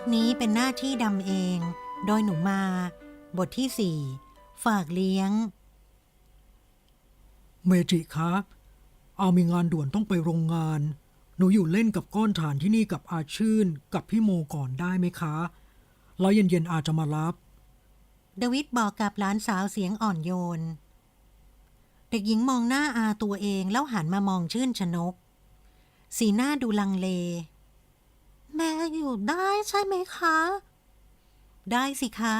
กนี้เป็นหน้าที่ดำเอง โดยหนูมา บทที่สี่ฝากเลี้ยง เมจิคะอามีงานด่วนต้องไปโรงงาน หนูอยู่เล่นกับก้อนฐานที่นี่กับอาชื่น กับพี่โมก่อนได้ไหมคะ แล้วเย็นๆอาจจะมารับ ดวิดบอกกับหลานสาวเสียงอ่อนโยน เด็กหญิงมองหน้าอาตัวเองแล้วหันมามองชื่นชนก สีหน้าดูลังเล แม่อยู่ได้ใช่ไหมคะ ได้สิคะ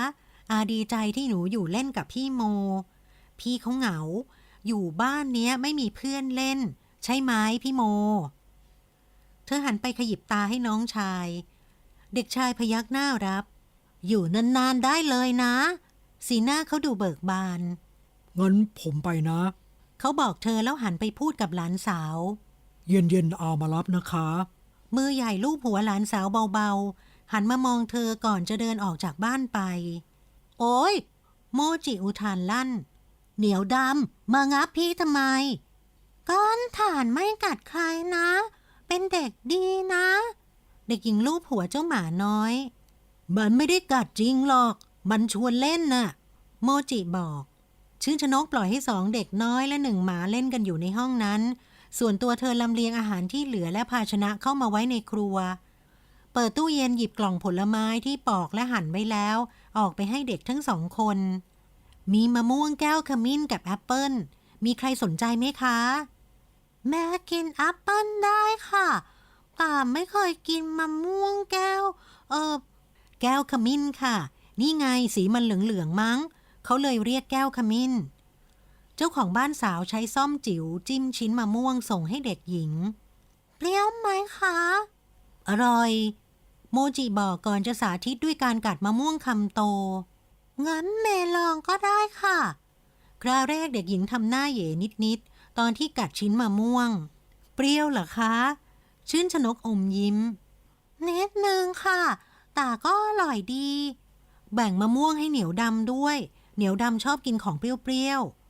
อาดีใจที่หนูอยู่เล่นกับพี่โม พี่เขาเหงา อยู่บ้านเนี้ยไม่มีเพื่อนเล่น ใช่ไหมพี่โม เธอหันไปขยิบตาให้น้องชาย เด็กชายพยักหน้ารับ อยู่นานๆได้เลยนะ สีหน้าเขาดูเบิกบาน งั้นผมไปนะ เขาบอกเธอแล้วหันไปพูดกับหลานสาว เย็นๆอามารับนะคะ มือใหญ่ลูบหัวหลานสาวเบาๆ หันมามองเธอก่อนจะเดินออกจากบ้านไป โอ้ย โมจิอุทานลั่น เหนียวดำมางับพี่ทำไม ก้อนถ่านไม่กัดใครนะ เป็นเด็กดีนะ เด็กหญิงลูบหัวเจ้าหมาน้อย มันไม่ได้กัดจริงหรอก มันชวนเล่นน่ะ โมจิบอก ชื่นชนกปล่อยให้สองเด็กน้อยและหนึ่งหมาเล่นกันอยู่ในห้องนั้น ส่วนตัวเธอลำเลียงอาหารที่เหลือและภาชนะเข้ามาไว้ในครัว เปิดตู้เย็นหยิบกล่องผลไม้ที่ปอกและหั่นไว้แล้ว ออกไปให้เด็กทั้งสองคน มีมะม่วงแก้วขมิ้นกับแอปเปิ้ลมีใครสนใจไหมคะ แม่กินแอปเปิ้ลได้ค่ะแต่ไม่เคยกินมะม่วงแก้ว เออแก้วขมิ้นค่ะ นี่ไงสีมันเหลืองๆมั้ง เขาเลยเรียกแก้วขมิ้น เจ้าของบ้านสาวใช้ซ่อมจิ๋วจิ้มชิ้นมะม่วงส่งให้เด็กหญิง เปรี้ยวไหมคะ อร่อย โมจิบอกก่อนจะสาธิตด้วยการกัดมะม่วงคำโต งั้นเมลองก็ได้ค่ะ คราวแรกเด็กหญิงทำหน้าเหยนิดๆ ตอนที่กัดชิ้นมะม่วง เปรี้ยวเหรอคะ ชื่นชนกอมยิ้ม นิดนึงค่ะ แต่ก็อร่อยดี แบ่งมะม่วงให้เหนียวดำด้วย เหนียวดำชอบกินของเปรี้ยวๆ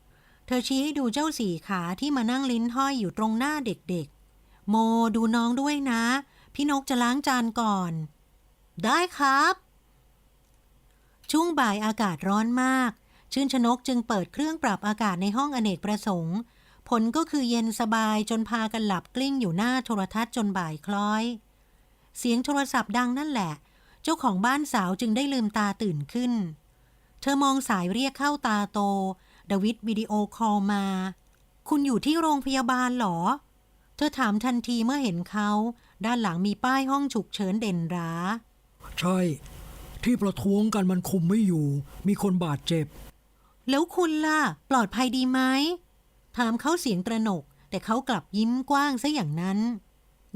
เธอชี้ให้ดูเจ้าสี่ขาที่มานั่งลิ้นห้อยอยู่ตรงหน้าเด็กๆ โมดูน้องด้วยนะ พี่นกจะล้างจานก่อน ได้ครับ ช่วงบ่ายอากาศร้อนมาก ชื่นชนกจึงเปิดเครื่องปรับอากาศในห้องอเนกประสงค์ ผลก็คือเย็นสบายจนพากันหลับกลิ้งอยู่หน้าโทรทัศน์จนบ่ายคล้อย เสียงโทรศัพท์ดังนั่นแหละ เจ้าของบ้านสาวจึงได้ลืมตาตื่นขึ้น เธอมองสายเรียกเข้าตาโต ดวิดวิดีโอคอลมา คุณอยู่ที่โรงพยาบาลเหรอ เธอถามทันทีเมื่อเห็นเขา ด้านหลังมีป้ายห้องฉุกเฉินเด่นหราใช่ ที่ประท้วงกันมันคุมไม่อยู่ มีคนบาดเจ็บ แล้วคุณล่ะ ปลอดภัยดีไหม ถามเขาเสียงตระหนก แต่เขากลับยิ้มกว้างซะอย่างนั้น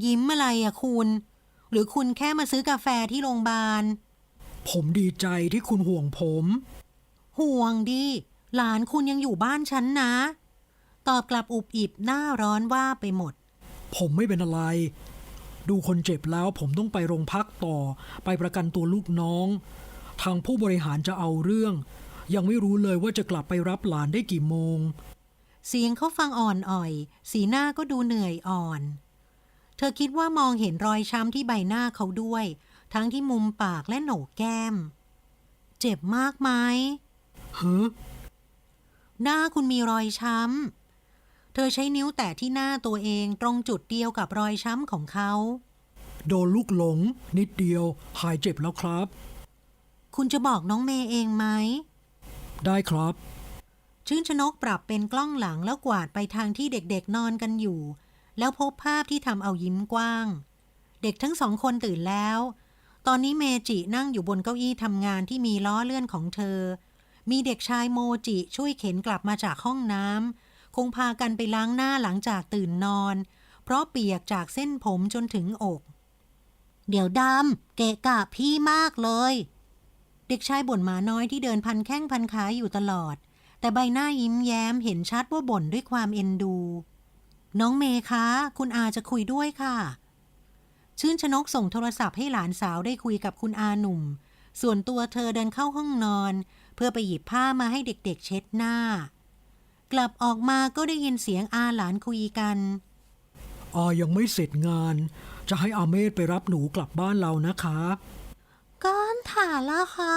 ยิ้มอะไรอะคุณ หรือคุณแค่มาซื้อกาแฟที่โรงพยาบาลผมดีใจที่คุณห่วงผม ห่วงดิ หลานคุณยังอยู่บ้านฉันนะ ตอบกลับอุบอิบหน้าร้อนว่าไปหมด ผมไม่เป็นอะไร ดูคนเจ็บแล้วผมต้องไปโรงพักต่อ ไปประกันตัวลูกน้อง ทางผู้บริหารจะเอาเรื่อง ยังไม่รู้เลยว่าจะกลับไปรับหลานได้กี่โมง เสียงเขาฟังอ่อนอ่อย สีหน้าก็ดูเหนื่อยอ่อน เธอคิดว่ามองเห็นรอยช้ำที่ใบหน้าเขาด้วย ทั้งที่มุมปากและโหนกแก้ม เจ็บมากไหมเฮ้อ หน้าคุณมีรอยช้ำ เธอใช้นิ้วแตะที่หน้าตัวเองตรงจุดเดียวกับรอยช้ำของเขา โดนลูกหลง นิดเดียว หายเจ็บแล้วครับ คุณจะบอกน้องเมย์เองไหม ได้ครับ ชื่นชนกปรับเป็นกล้องหลังแล้วกวาดไปทางที่เด็กๆนอนกันอยู่ แล้วพบภาพที่ทำเอายิ้มกว้าง เด็กทั้งสองคนตื่นแล้ว ตอนนี้เมจินั่งอยู่บนเก้าอี้ทำงานที่มีล้อเลื่อนของเธอ มีเด็กชายโมจิช่วยเข็นกลับมาจากห้องน้ำคงพากันไปล้างหน้าหลังจากตื่นนอน เพราะเปียกจากเส้นผมจนถึงอก เดี๋ยวดำเกะกะพี่มากเลย เด็กชายบ่นหมาน้อยที่เดินพันแข้งพันขาอยู่ตลอด แต่ใบหน้ายิ้มแย้มเห็นชัดว่าบ่นด้วยความเอ็นดู น้องเมย์คะ คุณอาจะคุยด้วยค่ะ ชื่นชนกส่งโทรศัพท์ให้หลานสาวได้คุยกับคุณอาหนุ่ม ส่วนตัวเธอเดินเข้าห้องนอน พื่อไปหยิบผ้ามาให้เด็กๆเช็ดหน้า กลับออกมาก็ได้ยินเสียงอาหลานคุยกันอายังไม่เสร็จงาน จะให้อาเมธไปรับหนูกลับบ้านเรานะคะก้อนถ่านละคะ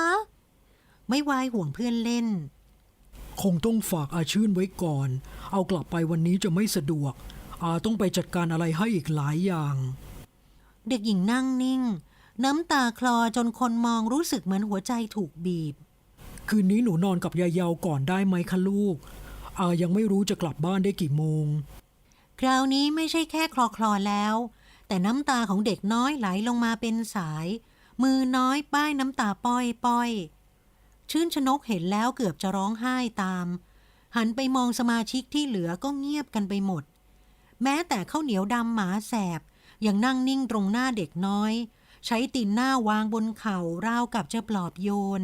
ไม่วายห่วงเพื่อนเล่น คงต้องฝากอาชื่นไว้ก่อน เอากลับไปวันนี้จะไม่สะดวก อาต้องไปจัดการอะไรให้อีกหลายอย่าง เด็กหญิงนั่งนิ่ง น้ำตาคลอจนคนมองรู้สึกเหมือนหัวใจถูกบีบ คืนนี้หนูนอนกับยายเยาก่อนได้ไหมคะลูก อายังไม่รู้จะกลับบ้านได้กี่โมง คราวนี้ไม่ใช่แค่คลอคลอแล้ว แต่น้ำตาของเด็กน้อยไหลลงมาเป็นสาย มือน้อยป้ายน้ำตาป้อยป้อยชื่นชนกเห็นแล้วเกือบจะร้องไห้ตาม หันไปมองสมาชิกที่เหลือก็เงียบกันไปหมด แม้แต่ข้าวเหนียวดำหมาแสบยังนั่งนิ่งตรงหน้าเด็กน้อย ใช้ตีนหน้าวางบนเข่าราวกับจะปลอบโยน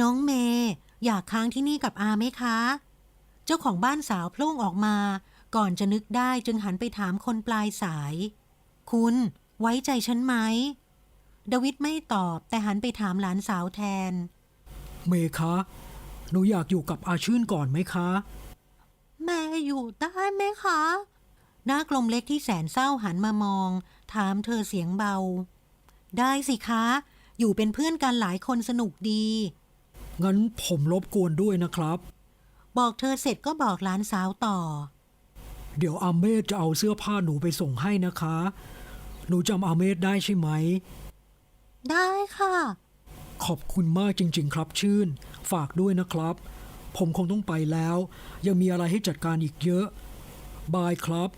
น้องเมย์อยากค้างที่นี่กับอาไหมคะ เจ้าของบ้านสาวโพล่งออกมา ก่อนจะนึกได้จึงหันไปถามคนปลายสาย คุณไว้ใจฉันไหม ดวิดไม่ตอบแต่หันไปถามหลานสาวแทน เมคะ หนูอยากอยู่กับอาชื่นก่อนไหมคะ แม่อยู่ได้ไหมคะ หน้ากลมเล็กที่แสนเศร้าหันมามอง ถามเธอเสียงเบา ได้สิคะ อยู่เป็นเพื่อนกันหลายคนสนุกดี งั้นผมรบกวนด้วยนะครับ บอกเธอเสร็จก็บอกหลานสาวต่อ เดี๋ยวอาเมธจะเอาเสื้อผ้าหนูไปส่งให้นะคะ หนูจำอาเมธได้ใช่ไหม ได้ค่ะ ขอบคุณมากจริง ๆ ครับชื่น ฝากด้วยนะครับ ผมคงต้องไปแล้ว ยังมีอะไรให้จัดการอีกเยอะ บายครับ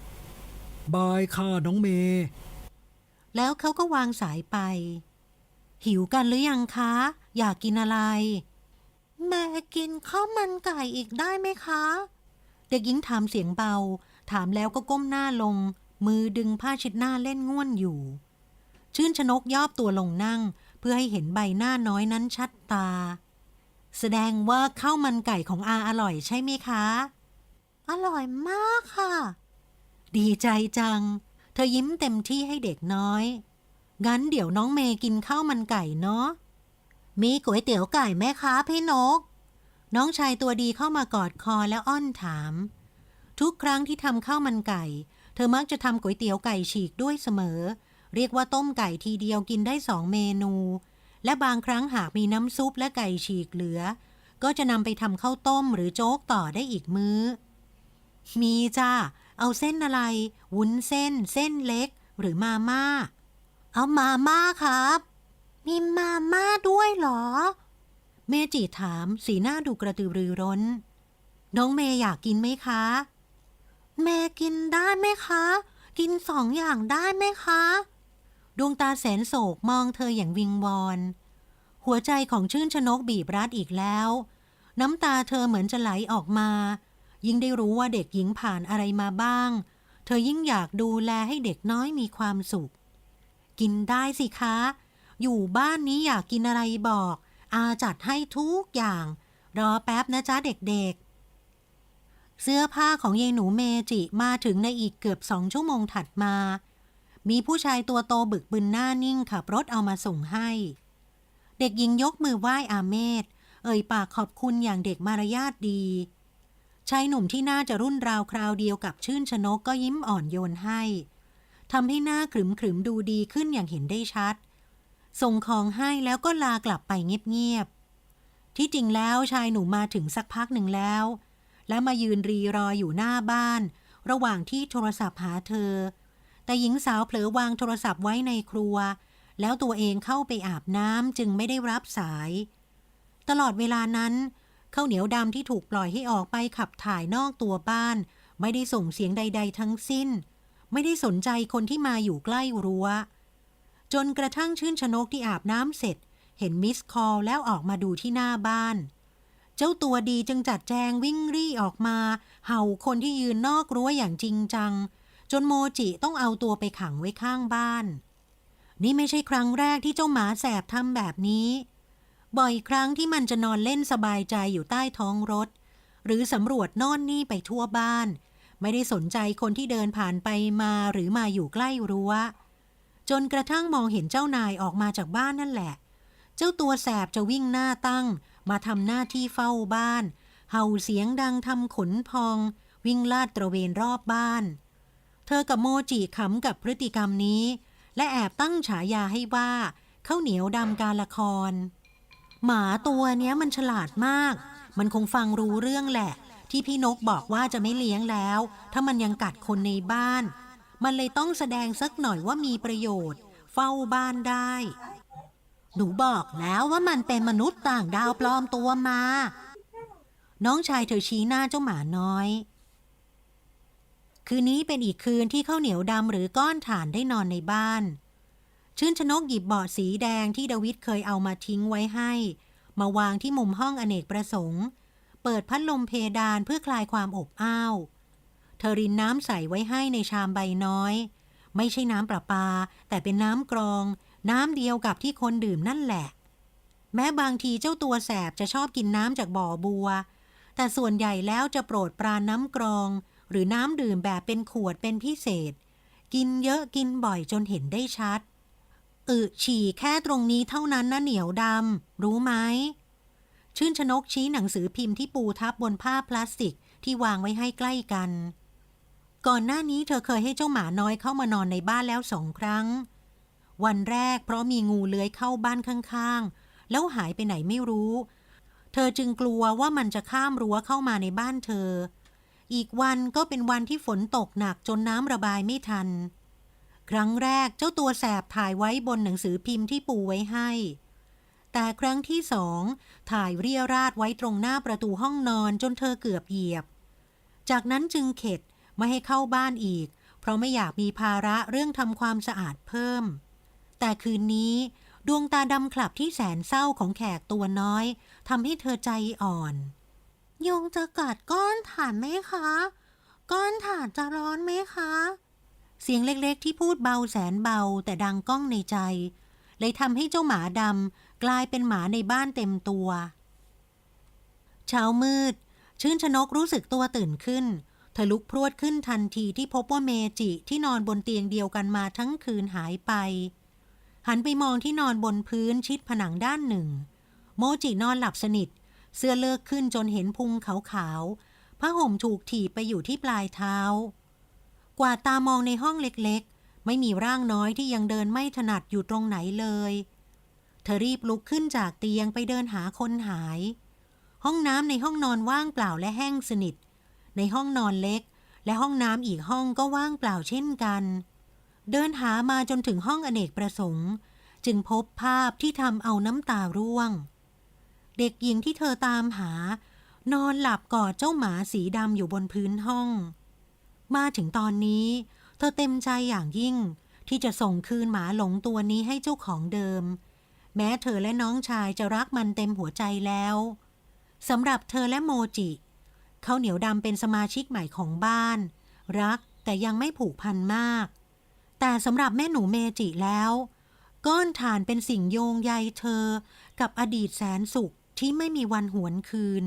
บายค่ะน้องเมย์แล้วเขาก็วางสายไป หิวกันหรือยังคะ อยากกินอะไร แม่กินข้าวมันไก่อีกได้ไหมคะ เด็กหญิงถามเสียงเบา ถามแล้วก็ก้มหน้าลง มือดึงผ้าเชิดหน้าเล่นง่วนอยู่ ชื่นชนกย่อบตัวลงนั่ง เพื่อให้เห็นใบหน้าน้อยนั้นชัดตา แสดงว่าข้าวมันไก่ของอาอร่อยใช่ไหมคะ อร่อยมากค่ะ ดีใจจัง เธอยิ้มเต็มที่ให้เด็กน้อย งั้นเดี๋ยวน้องเมย์กินข้าวมันไก่เนาะ มีก๋วยเตี๋ยวไก่ไหมคะพี่นก น้องชายตัวดีเข้ามากอดคอแล้วอ้อนถาม ทุกครั้งที่ทำข้าวมันไก่ เธอมักจะทำก๋วยเตี๋ยวไก่ฉีกด้วยเสมอ เรียกว่าต้มไก่ทีเดียวกินได้สองเมนู และบางครั้งหากมีน้ำซุปและไก่ฉีกเหลือ ก็จะนำไปทำข้าวต้มหรือโจ๊กต่อได้อีกมื้อ มีจ้าเอาเส้นอะไร วุ้นเส้น เส้นเล็ก หรือมาม่า เอามาม่าครับ มีมาม่าด้วยเหรอ เมจิถามสีหน้าดูกระตือรือร้น น้องเมย์อยากกินไหมคะ เมย์กินได้ไหมคะ กินสองอย่างได้ไหมคะ ดวงตาแสนโศกมองเธออย่างวิงวอน หัวใจของชื่นชนกบีบรัดอีกแล้ว น้ำตาเธอเหมือนจะไหลออกมา ยิ่งได้รู้ว่าเด็กหญิงผ่านอะไรมาบ้าง เธอยิ่งอยากดูแลให้เด็กน้อยมีความสุข กินได้สิคะ อยู่บ้านนี้อยากกินอะไรบอก อาจัดให้ทุกอย่าง รอแป๊บนะจ๊ะเด็กๆ เสื้อผ้าของยายหนูเมจิมาถึงในอีกเกือบสองชั่วโมงถัดมา มีผู้ชายตัวโตบึกบึนหน้านิ่งขับรถเอามาส่งให้ เด็กหญิงยกมือไหว้อาเมธเอ่ยปากขอบคุณอย่างเด็กมารยาทดีชายหนุ่มที่น่าจะรุ่นราวคราวเดียวกับชื่นชนกก็ยิ้มอ่อนโยนให้ทำให้หน้าขรึมขรึมๆดูดีขึ้นอย่างเห็นได้ชัด ส่งของให้แล้วก็ลากลับไปเงียบๆ ที่จริงแล้วชายหนุ่มมาถึงสักพักหนึ่งแล้ว และมายืนรีรออยู่หน้าบ้าน ระหว่างที่โทรศัพท์หาเธอ แต่หญิงสาวเผลอวางโทรศัพท์ไว้ในครัว แล้วตัวเองเข้าไปอาบน้ำจึงไม่ได้รับสาย ตลอดเวลานั้นข้าวเหนียวดำที่ถูกปล่อยให้ออกไปขับถ่ายนอกตัวบ้าน ไม่ได้ส่งเสียงใด ๆ ทั้งสิ้น ไม่ได้สนใจคนที่มาอยู่ใกล้รั้ว จนกระทั่งชื่นชนกที่อาบน้ำเสร็จ เห็นมิสคอลแล้วออกมาดูที่หน้าบ้าน เจ้าตัวดีจึงจัดแจงวิ่งรี่ออกมา เห่าคนที่ยืนนอกรั้วอย่างจริงจัง จนโมจิต้องเอาตัวไปขังไว้ข้างบ้าน นี่ไม่ใช่ครั้งแรกที่เจ้าหมาแสบทำแบบนี้ บ่อยครั้งที่มันจะนอนเล่นสบายใจอยู่ใต้ท้องรถ หรือสำรวจนอนนี่ไปทั่วบ้าน ไม่ได้สนใจคนที่เดินผ่านไปมาหรือมาอยู่ใกล้รั้ว จนกระทั่งมองเห็นเจ้านายออกมาจากบ้านนั่นแหละ เจ้าตัวแสบจะวิ่งหน้าตั้ง มาทำหน้าที่เฝ้าบ้าน เห่าเสียงดังทำขนพอง วิ่งลาดตระเวนรอบบ้าน เธอกับโมจิขำกับพฤติกรรมนี้ และแอบตั้งฉายาให้ว่าข้าวเหนียวดำการละคร หมาตัวเนี้ยมันฉลาดมาก มันคงฟังรู้เรื่องแหละ ที่พี่นกบอกว่าจะไม่เลี้ยงแล้ว ถ้ามันยังกัดคนในบ้าน มันเลยต้องแสดงสักหน่อยว่ามีประโยชน์ เฝ้าบ้านได้ หนูบอกแล้วว่ามันเป็นมนุษย์ต่างดาวปลอมตัวมา น้องชายเธอชี้หน้าเจ้าหมาน้อย คืนนี้เป็นอีกคืนที่ข้าวเหนียวดำหรือก้อนถ่านได้นอนในบ้าน ชื่นชนกหยิบเบาะสีแดงที่ดวิดเคยเอามาทิ้งไว้ให้ มาวางที่มุมห้องอเนกประสงค์ เปิดพัดลมเพดานเพื่อคลายความอบอ้าว เธอรินน้ำใส่ไว้ให้ในชามใบน้อย ไม่ใช่น้ำประปา แต่เป็นน้ำกรอง น้ำเดียวกับที่คนดื่มนั่นแหละ แม้บางทีเจ้าตัวแสบจะชอบกินน้ำจากบ่อบัว แต่ส่วนใหญ่แล้วจะโปรดปรานน้ำกรอง หรือน้ำดื่มแบบเป็นขวดเป็นพิเศษ กินเยอะกินบ่อยจนเห็นได้ชัดอึฉี่แค่ตรงนี้เท่านั้นนะเหนียวดำรู้ไหมชื่นชนกชี้หนังสือพิมพ์ที่ปูทับบนผ้าพลาสติกที่วางไว้ให้ใกล้กัน ก่อนหน้านี้เธอเคยให้เจ้าหมาน้อยเข้ามานอนในบ้านแล้วสองครั้ง วันแรกเพราะมีงูเลื้อยเข้าบ้านข้างๆ แล้วหายไปไหนไม่รู้ เธอจึงกลัวว่ามันจะข้ามรั้วเข้ามาในบ้านเธอ อีกวันก็เป็นวันที่ฝนตกหนักจนน้ำระบายไม่ทัน ครั้งแรกเจ้าตัวแสบถ่ายไว้บนหนังสือพิมพ์ที่ปูไว้ให้ แต่ครั้งที่สองถ่ายเรียราดไว้ตรงหน้าประตูห้องนอนจนเธอเกือบเหยียบ จากนั้นจึงเข็ด ไม่ให้เข้าบ้านอีก เพราะไม่อยากมีภาระเรื่องทำความสะอาดเพิ่ม แต่คืนนี้ดวงตาดำขลับที่แสนเศร้าของแขกตัวน้อยทำให้เธอใจอ่อน ยุงจะกัดก้อนถ่านไหมคะ ก้อนถ่านจะร้อนไหมคะ เสียงเล็กๆที่พูดเบาแสนเบาแต่ดังก้องในใจ เลยทำให้เจ้าหมาดำกลายเป็นหมาในบ้านเต็มตัว เช้ามืด ชื่นชนกรู้สึกตัวตื่นขึ้น เธอลุกพรวดขึ้นทันทีที่พบว่าเมจิที่นอนบนเตียงเดียวกันมาทั้งคืนหายไป หันไปมองที่นอนบนพื้นชิดผนังด้านหนึ่ง โมจินอนหลับสนิท เสื้อเลิกขึ้นจนเห็นพุงขาวๆผ้าห่มถูกถีบไปอยู่ที่ปลายเท้า กว่าตามองในห้องเล็กๆ ไม่มีร่างน้อยที่ยังเดินไม่ถนัดอยู่ตรงไหนเลย เธอรีบลุกขึ้นจากเตียงไปเดินหาคนหาย ห้องน้ำในห้องนอนว่างเปล่าและแห้งสนิท ในห้องนอนเล็ก และห้องน้ำอีกห้องก็ว่างเปล่าเช่นกัน เดินหามาจนถึงห้องอเนกประสงค์ จึงพบภาพที่ทำเอาน้ำตาร่วง เด็กหญิงที่เธอตามหา นอนหลับกอดเจ้าหมาสีดำอยู่บนพื้นห้อง มาถึงตอนนี้ เธอเต็มใจอย่างยิ่งที่จะส่งคืนหมาหลงตัวนี้ให้เจ้าของเดิม แม้เธอและน้องชายจะรักมันเต็มหัวใจแล้วสำหรับเธอและโมจิ ขาวเหนียวดำเป็นสมาชิกใหม่ของบ้าน รักแต่ยังไม่ผูกพันมาก แต่สำหรับแม่หนูเมจิแล้ว ก้อนถ่านเป็นสิ่งโยงใยเธอ กับอดีตแสนสุขที่ไม่มีวันหวนคืน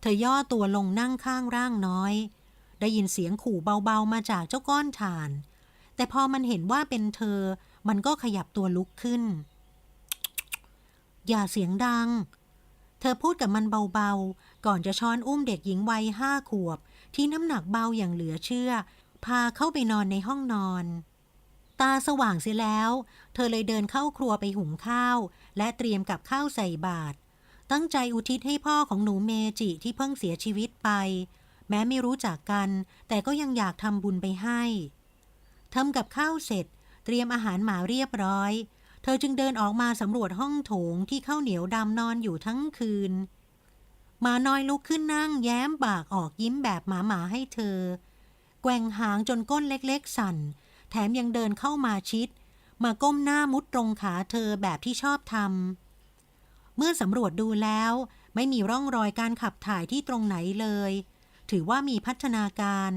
เธอย่อตัวลงนั่งข้างร่างน้อย ได้ยินเสียงขู่เบาๆมาจากเจ้าก้อนถ่าน แต่พอมันเห็นว่าเป็นเธอ มันก็ขยับตัวลุกขึ้น อย่าเสียงดัง เธอพูดกับมันเบาๆ ก่อนจะช้อนอุ้มเด็กหญิงวัยห้าขวบ ที่น้ำหนักเบาอย่างเหลือเชื่อ พาเข้าไปนอนในห้องนอน ตาสว่างเสียแล้ว เธอเลยเดินเข้าครัวไปหุงข้าว และเตรียมกับข้าวใส่บาตรตั้งใจอุทิศให้พ่อของหนูเมจิที่เพิ่งเสียชีวิตไป แม้ไม่รู้จักกัน แต่ก็ยังอยากทำบุญไปให้ทำกับข้าวเสร็จ เตรียมอาหารหมาเรียบร้อย เธอจึงเดินออกมาสำรวจห้องโถงที่ข้าวเหนียวดำนอนอยู่ทั้งคืน หมาน้อยลุกขึ้นนั่งแย้มปากออกยิ้มแบบหมาหมาๆให้เธอ แกว่งหางจนก้นเล็กๆ สั่น แถมยังเดินเข้ามาชิด มาก้มหน้ามุดตรงขาเธอแบบที่ชอบทำเมื่อสำรวจดูแล้ว ไม่มีร่องรอยการขับถ่ายที่ตรงไหนเลย ถือว่ามีพัฒนาการ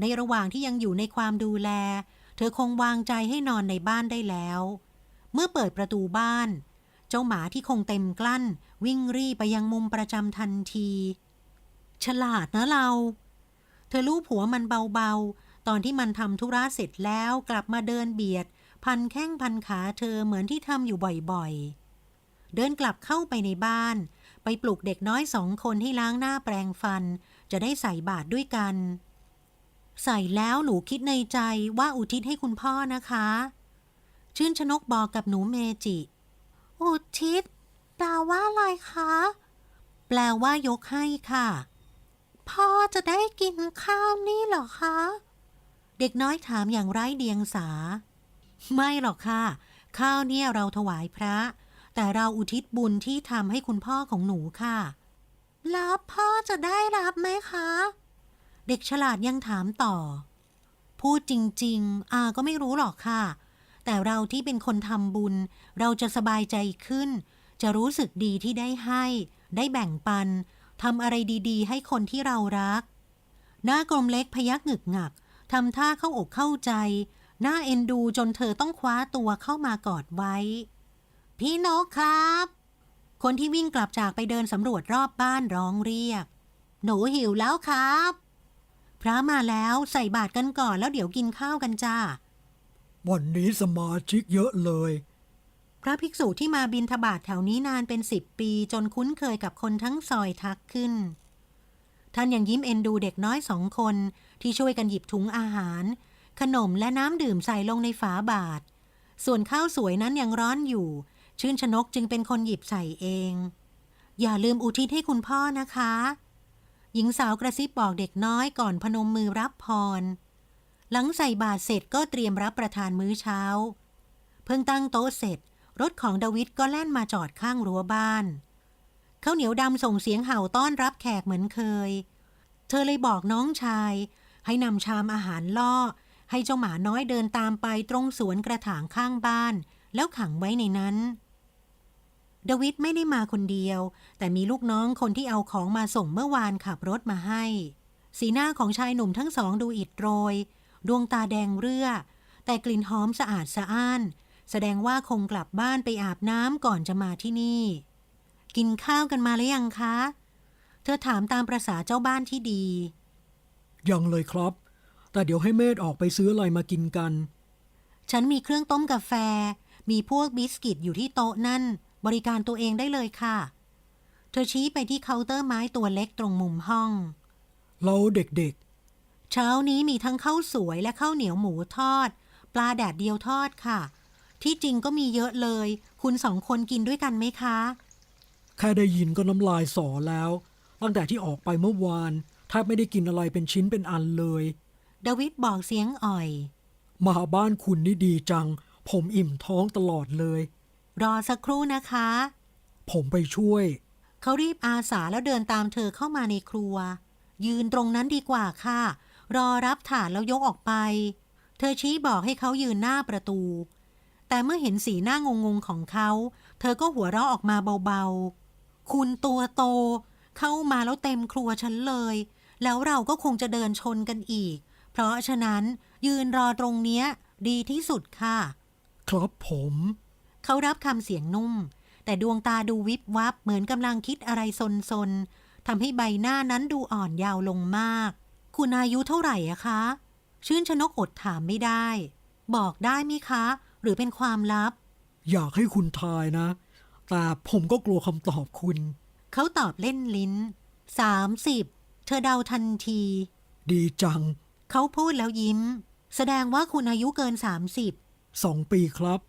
ในระหว่างที่ยังอยู่ในความดูแล เธอคงวางใจให้นอนในบ้านได้แล้ว เมื่อเปิดประตูบ้าน เจ้าหมาที่คงเต็มกลั้น วิ่งรีไปยังมุมประจำทันที ฉลาดนะเรา เธอลูบหัวมันเบาๆ ตอนที่มันทำธุระเสร็จแล้วกลับมาเดินเบียด พันแข้งพันขาเธอเหมือนที่ทำอยู่บ่อยๆ เดินกลับเข้าไปในบ้าน ไปปลุกเด็กน้อยสองคนให้ล้างหน้าแปรงฟัน จะได้ใส่บาตรด้วยกัน ใส่แล้วหนูคิดในใจว่าอุทิศให้คุณพ่อนะคะ ชื่นชนกบอกกับหนูเมจิ อุทิศแปลว่าอะไรคะ แปลว่ายกให้ค่ะ พ่อจะได้กินข้าวนี่หรอคะ เด็กน้อยถามอย่างไร้เดียงสา ไม่หรอกค่ะ ข้าวเนี่ยเราถวายพระ แต่เราอุทิศบุญที่ทำให้คุณพ่อของหนูค่ะ แล้วพ่อจะได้รับไหมคะ เด็กฉลาดยังถามต่อ พูดจริง ๆ อาก็ไม่รู้หรอกค่ะ แต่เราที่เป็นคนทำบุญ เราจะสบายใจขึ้น จะรู้สึกดีที่ได้ให้ ได้แบ่งปันทำอะไรดีๆ ให้คนที่เรารัก หน้ากลมเล็กพยักหงึกงักทำท่าเข้าอกเข้าใจ หน้าเอ็นดูจนเธอต้องคว้าตัวเข้ามากอดไว้ พี่นกครับ คนที่วิ่งกลับจากไปเดินสำรวจรอบบ้านร้องเรียก หนูหิวแล้วครับ พระมาแล้วใส่บาตรกันก่อนแล้วเดี๋ยวกินข้าวกันจ้า วันนี้สมาชิกเยอะเลย พระภิกษุที่มาบินทบาทแถวนี้นานเป็นสิบปีจนคุ้นเคยกับคนทั้งซอยทักขึ้น ท่านยังยิ้มเอ็นดูเด็กน้อยสองคนที่ช่วยกันหยิบถุงอาหาร ขนมและน้ำดื่มใส่ลงในฝาบาท ส่วนข้าวสวยนั้นยังร้อนอยู่ ชื่นชนกจึงเป็นคนหยิบใส่เอง อย่าลืมอุทิศให้คุณพ่อนะคะ หญิงสาวกระซิบบอกเด็กน้อยก่อนพนมมือรับพร หลังใส่บาตรเสร็จก็เตรียมรับประทานมื้อเช้า เพิ่งตั้งโต๊ะเสร็จ รถของดาวิดก็แล่นมาจอดข้างรั้วบ้านข้าวเหนียวดำส่งเสียงเห่าต้อนรับแขกเหมือนเคย เธอเลยบอกน้องชาย ให้นำชามอาหารล่อ ให้เจ้าหมาน้อยเดินตามไปตรงสวนกระถางข้างบ้าน แล้วขังไว้ในนั้นดาวิดไม่ได้มาคนเดียว แต่มีลูกน้องคนที่เอาของมาส่งเมื่อวานขับรถมาให้ สีหน้าของชายหนุ่มทั้งสองดูอิดโรย ดวงตาแดงเรื่อ แต่กลิ่นหอมสะอาดสะอ้าน แสดงว่าคงกลับบ้านไปอาบน้ำก่อนจะมาที่นี่ กินข้าวกันมาหรือยังคะ เธอถามตามประษาเจ้าบ้านที่ดี ยังเลยครับ แต่เดี๋ยวให้เมธออกไปซื้ออะไรมากินกัน ฉันมีเครื่องต้มกาแฟ มีพวกบิสกิตอยู่ที่โต๊ะนั่น บริการตัวเองได้เลยค่ะ เธอชี้ไปที่เคาน์เตอร์ไม้ตัวเล็กตรงมุมห้อง เราเด็ก เช้านี้มีทั้งข้าวสวยและข้าวเหนียวหมูทอด ปลาแดดเดียวทอดค่ะ ที่จริงก็มีเยอะเลย คุณสองคนกินด้วยกันไหมคะๆแค่ได้ยินก็น้ำลายสอแล้ว ตั้งแต่ที่ออกไปเมื่อวานแทบไม่ได้กินอะไรเป็นชิ้นเป็นอันเลย ดาวิดบอกเสียงอ่อย มาบ้านคุณนี่ดีจัง ผมอิ่มท้องตลอดเลย รอสักครู่นะคะ ผมไปช่วย เขารีบอาสาแล้วเดินตามเธอเข้ามาในครัว ยืนตรงนั้นดีกว่าค่ะ รอรับถาดแล้วยกออกไป เธอชี้บอกให้เขายืนหน้าประตู แต่เมื่อเห็นสีหน้างงๆของเขา เธอก็หัวเราะออกมาเบาๆ คุณตัวโต เข้ามาแล้วเต็มครัวฉันเลย แล้วเราก็คงจะเดินชนกันอีก เพราะฉะนั้นยืนรอตรงเนี้ย ดีที่สุดค่ะ ครับผม เขารับคำเสียงนุ่ม แต่ดวงตาดูวิบวับเหมือนกำลังคิดอะไรซนๆทำให้ใบหน้านั้นดูอ่อนยาวลงมาก คุณอายุเท่าไหร่อะคะ ชื่นชนกอดถามไม่ได้ บอกได้ไหมคะ หรือเป็นความลับ อยากให้คุณทายนะ แต่ผมก็กลัวคำตอบคุณ เขาตอบเล่นลิ้นสามสิบเธอเดาทันที ดีจัง เขาพูดแล้วยิ้ม แสดงว่าคุณอายุเกินสามสิบสองปีครับ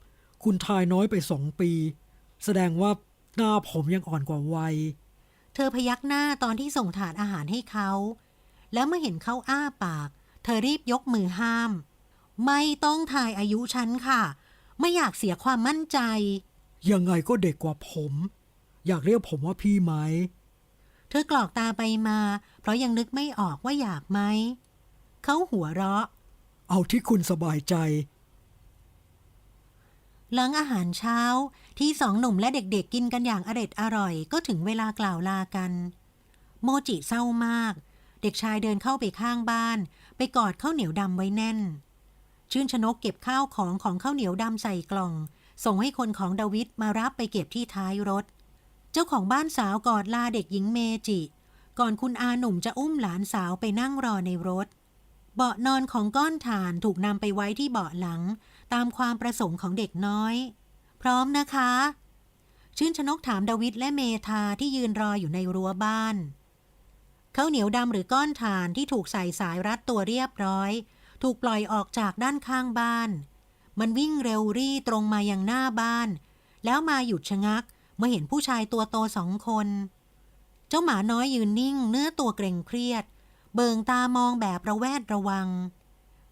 คุณทายน้อยไปสองปี แสดงว่าหน้าผมยังอ่อนกว่าวัย เธอพยักหน้าตอนที่ส่งถาดอาหารให้เขา แล้วเมื่อเห็นเขาอ้าปาก เธอรีบยกมือห้าม ไม่ต้องทายอายุฉันค่ะ ไม่อยากเสียความมั่นใจ ยังไงก็เด็กกว่าผม อยากเรียกผมว่าพี่ไหม เธอกรอกตาไปมา เพราะยังนึกไม่ออกว่าอยากไหม เขาหัวเราะ เอาที่คุณสบายใจ หลังอาหารเช้าที่สองหนุ่มและเด็กๆกินกันอย่างอร็ดอร่อย ก็ถึงเวลากล่าวลากัน โมจิเศร้ามาก เด็กชายเดินเข้าไปข้างบ้าน ไปกอดข้าวเหนียวดำไว้แน่น ชื่นชนกเก็บข้าวของของข้าวเหนียวดำใส่กล่อง ส่งให้คนของดาวิดมารับไปเก็บที่ท้ายรถ เจ้าของบ้านสาวกอดลาเด็กหญิงเมจิ ก่อนคุณอาหนุ่มจะอุ้มหลานสาวไปนั่งรอในรถ เบาะนอนของก้อนถ่านถูกนำไปไว้ที่เบาะหลัง ตามความประสงค์ของเด็กน้อย พร้อมนะคะ ชื่นชนกถามดาวิดและเมธาที่ยืนรออยู่ในรั้วบ้าน ข้าวเหนียวดำหรือก้อนถ่านที่ถูกใส่สายรัดตัวเรียบร้อย ถูกปล่อยออกจากด้านข้างบ้าน มันวิ่งเร็วรี่ตรงมายังหน้าบ้าน แล้วมาหยุดชะงัก เมื่อเห็นผู้ชายตัวโตสองคน เจ้าหมาน้อยยืนนิ่ง เนื้อตัวเกรงเครียด เบิงตามองแบบระแวดระวัง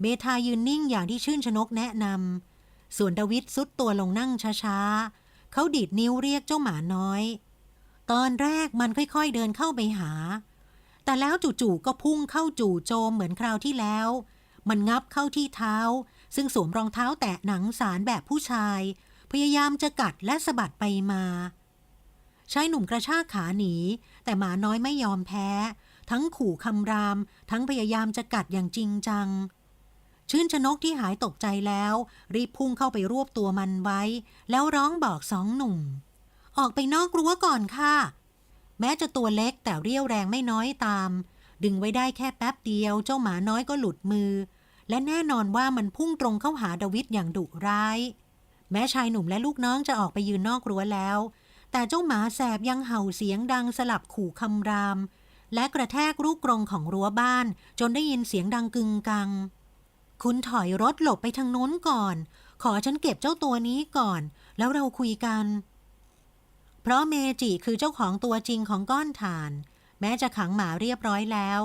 เมธายืนนิ่งอย่างที่ชื่นชนกแนะนำส่วนดวิดซุดตัวลงนั่งช้าๆเขาดีดนิ้วเรียกเจ้าหมาน้อย ตอนแรกมันค่อยๆเดินเข้าไปหา แต่แล้วจู่ๆก็พุ่งเข้าจู่โจมเหมือนคราวที่แล้ว มันงับเข้าที่เท้า ซึ่งสวมรองเท้าแตะหนังสารแบบผู้ชาย พยายามจะกัดและสะบัดไปมาชายหนุ่มกระชากขาหนี แต่หมาน้อยไม่ยอมแพ้ ทั้งขู่คำราม ทั้งพยายามจะกัดอย่างจริงจัง ชื่นชนกที่หายตกใจแล้ว รีบพุ่งเข้าไปรวบตัวมันไว้ แล้วร้องบอกสองหนุ่ม ออกไปนอกรั้วก่อนค่ะ แม้จะตัวเล็กแต่เรี่ยวแรงไม่น้อยตาม ดึงไว้ได้แค่แป๊บเดียว เจ้าหมาน้อยก็หลุดมือ และแน่นอนว่ามันพุ่งตรงเข้าหาดาวิดอย่างดุร้าย แม้ชายหนุ่มและลูกน้องจะออกไปยืนนอกรั้วแล้ว แต่เจ้าหมาแสบยังเห่าเสียงดังสลับขู่คำราม และกระแทกลูกกรงของรั้วบ้าน จนได้ยินเสียงดังกึงกัง คุณถอยรถหลบไปทางโน้นก่อน ขอฉันเก็บเจ้าตัวนี้ก่อน แล้วเราคุยกัน เพราะเมจิคือเจ้าของตัวจริงของก้อนถ่าน แม้จะขังหมาเรียบร้อยแล้ว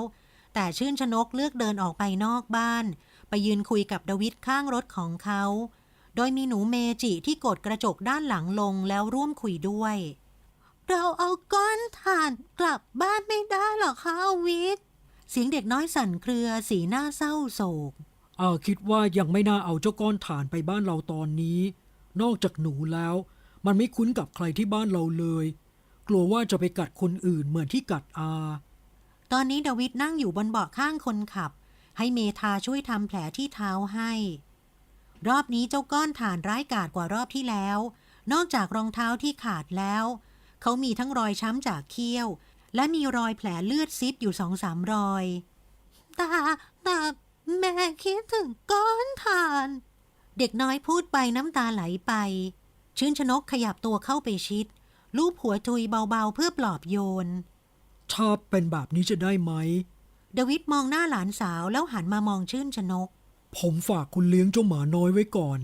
แต่ชื่นชนกเลือกเดินออกไปนอกบ้าน ไปยืนคุยกับดาวิดข้างรถของเขา โดยมีหนูเมจิที่กดกระจกด้านหลังลงแล้วร่วมคุยด้วย เราเอาก้อนถ่านกลับบ้านไม่ได้หรอคะวิทเสียงเด็กน้อยสั่นเครือสีหน้าเศร้าโศกอาคิดว่ายังไม่น่าเอาเจ้าก้อนถ่านไปบ้านเราตอนนี้ นอกจากหนูแล้ว มันไม่คุ้นกับใครที่บ้านเราเลย กลัวว่าจะไปกัดคนอื่นเหมือนที่กัดอา ตอนนี้ดาวิดนั่งอยู่บนเบาะข้างคนขับ ให้เมธาช่วยทำแผลที่เท้าให้ รอบนี้เจ้าก้อนถ่านร้ายกาจกว่ารอบที่แล้ว นอกจากรองเท้าที่ขาดแล้ว เขามีทั้งรอยช้ำจากเขี้ยว และมีรอยแผลเลือดซิบอยู่สองสามรอยตาตาแม่คิดถึงก้อนถ่าน เด็กน้อยพูดไปน้ำตาไหลไป ชื่นชนกขยับตัวเข้าไปชิด ลูบหัวทุยเบาๆ เพื่อปลอบโยนถ้าเป็นแบบนี้จะได้ไหมดาวิดมองหน้าหลานสาวแล้วหันมามองชื่นชนก ผมฝากคุณเลี้ยงเจ้าหมาน้อยไว้ก่อน